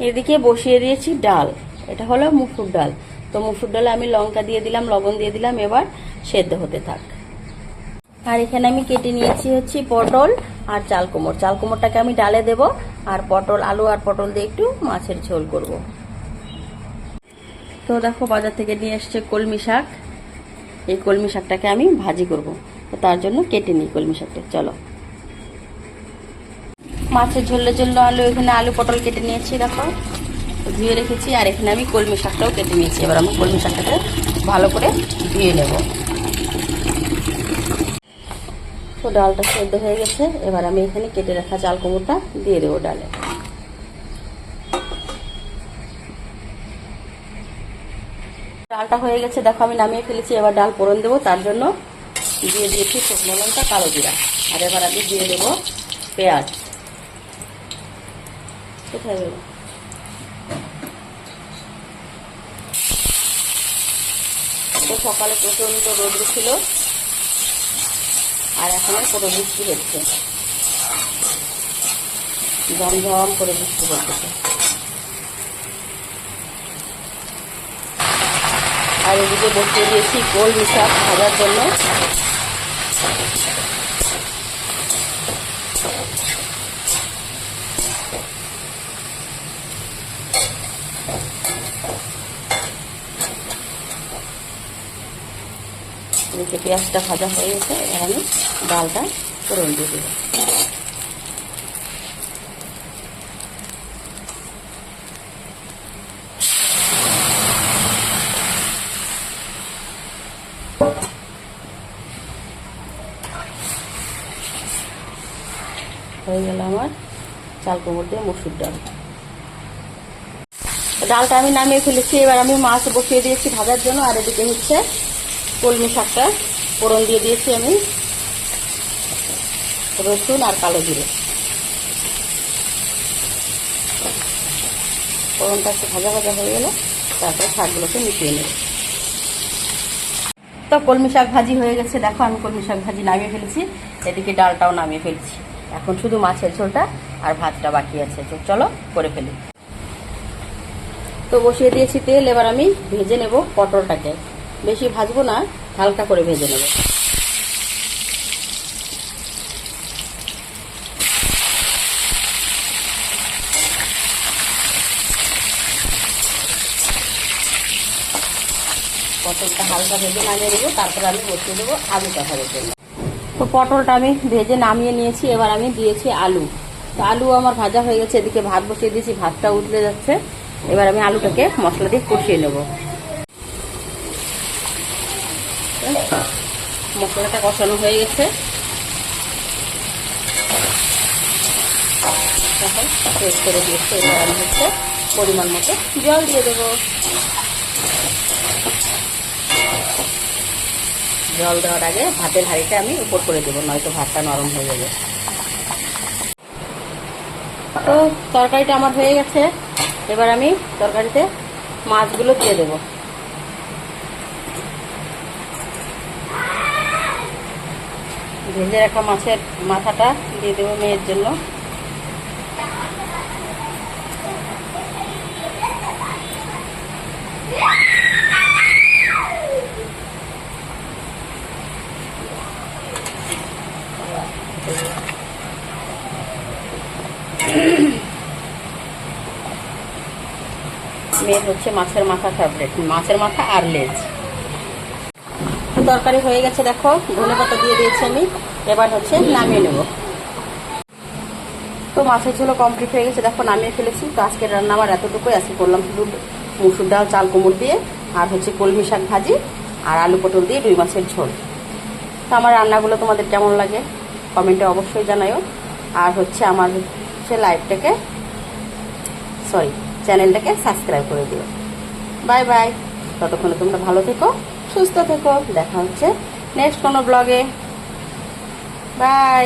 এদিকে বসিয়ে দিয়েছি ডাল। এটা হলো মুসুর ডাল। তো মুসুর ডালে আমি লঙ্কা দিয়ে দিলাম, লবণ দিয়ে দিলাম, এবার সেদ্ধ হতে থাক। আর এখানে আমি কেটে নিয়েছি হচ্ছে পটল আর চাল কোমর চাল কোমরটাকে আমি ডালে দেব আর পটল, আলু আর পটল দিয়ে একটু মাছের ঝোল করব। তো দেখো বাজার থেকে নিয়ে এসছে কলমি শাক। এই কলমি শাকটাকে আমি ভাজি করব। তো তার জন্য কেটে নিই কলমি শাকটা। চলো। মাছের ঝোলের জন্য আলু, এখানে আলু পটল কেটে নিয়েছি, দেখো। ধুয়ে রেখেছি, আর এখানে আমি কলমি শাকটাও কেটে নিয়েছি। এবার আমি কলমি শাকটাকে ভালো করে ধুয়ে নেব। তো ডালটা সেদ্ধ হয়ে গেছে। এবার আমি এখানে কেটে রাখা চাল কুমড়োটা দিয়ে দেবো ডালে। ডালটা হয়ে গেছে, দেখো আমি নামিয়ে ফেলেছি। এবার ডাল পোড়ন দেবো, তার জন্য দিয়ে দিয়েছি শুকনো লঙ্কা, কালো জিরা। আর এবার আমি দিয়ে দেবো পেঁয়াজ। কোথায় গেল সকালে প্রচণ্ড রোদ্র ছিল, আর এখন পুরো বৃষ্টি হচ্ছে। ঝমঝম করে বৃষ্টি পড়তেছে। আর এদিকে বসিয়ে দিয়েছি গোল মিশাক ভাজার জন্য। এদিকে পেঁয়াজটা ভাজা হয়ে গেছে, এবার আমি ডালটা ফোড়ন দিয়ে দেবো। হয়ে গেল আমার চাল কোমর দিয়ে মসুর ডাল। ডালটা আমি নামিয়ে ফেলেছি, এবার আমি মাছ বসিয়ে দিয়েছি ভাজার জন্য, আর এদিকে হচ্ছে কলমি শাকটা ফোড়ন দিয়ে দিয়েছি আমি। রসুন আর কালো জিরে। ফোড়নটা একটু ভাজা ভাজা হয়ে গেলে তারপরে শাকগুলোকে মিশিয়ে নেব। তো কলমি শাক ভাজি হয়ে গেছে। দেখো আমি কলমি শাক ভাজি নামিয়ে ফেলেছি। এদিকে ডালটাও নামিয়ে ফেলছি। এখন শুধু মাছের ঝোলটা আর ভাতটা বাকি আছে। তো চলো করে ফেলি। তো বসিয়ে দিয়েছি তেল। এবার আমি ভেজে নেব পটলটাকে। বেশি ভাজবো না, হালকা করে ভেজে নেব। পটলটা হালকা ভেজে নামিয়ে দেবো তারপরে আমি বসিয়ে দেবো আলুটা ভাজার জন্য। তো পটলটা আমি ভেজে নামিয়ে নিয়েছি, এবার আমি দিয়েছি আলু। তো আলু আমার ভাজা হয়ে গেছে, এদিকে ভাত বসিয়ে দিয়েছি, ভাতটা উতলে যাচ্ছে। এবার আমি আলুটাকে মশলা দিয়ে কষিয়ে নেব। মশলাটা কষানো হয়ে গেছে। পরিমাণ মতো। জল দিয়ে দেবো। জল দেওয়ার আগে ভাতের হাঁড়িটা আমি উপর করে দেবো, নয়তো ভাতটা নরম হয়ে যাবে। তো তরকারিটা আমার হয়ে গেছে। এবার আমি তরকারিতে মাছগুলো দিয়ে দেব। ভেজে রাখা মাছের মাথাটা দিয়ে দেবো মেয়ের জন্য। মেয়ের হচ্ছে মাছের মাথা ফেভারেট মাছের মাথা আর লেজ। তরকারি হয়ে গেছে, দেখো। ধনে পাতা দিয়ে দিয়েছি আমি। এবার হচ্ছে নামিয়ে নেব। তো মাছের ঝোলও কমপ্লিট হয়ে গেছে। দেখো, নামিয়ে ফেলেছি। তো আজকের রান্না আমার এতটুকুই। আজকে করলাম শুধু মুসুর ডাল, চাল, কুমড় দিয়ে, আর হচ্ছে কলমি শাক ভাজি, আর আলু পটল দিয়ে রুই মাছের ঝোল। তো আমার রান্নাগুলো তোমাদের কেমন লাগে? কমেন্টে অবশ্যই জানাও আর হচ্ছে আমার হচ্ছে লাইভটাকে সরি চ্যানেলটাকে সাবস্ক্রাইব করে দিও। Bye bye. ততক্ষণে তোমরা ভালো থেকো। সুস্থ থেকো। দেখা হচ্ছে নেক্সট কোনো ব্লগে বাই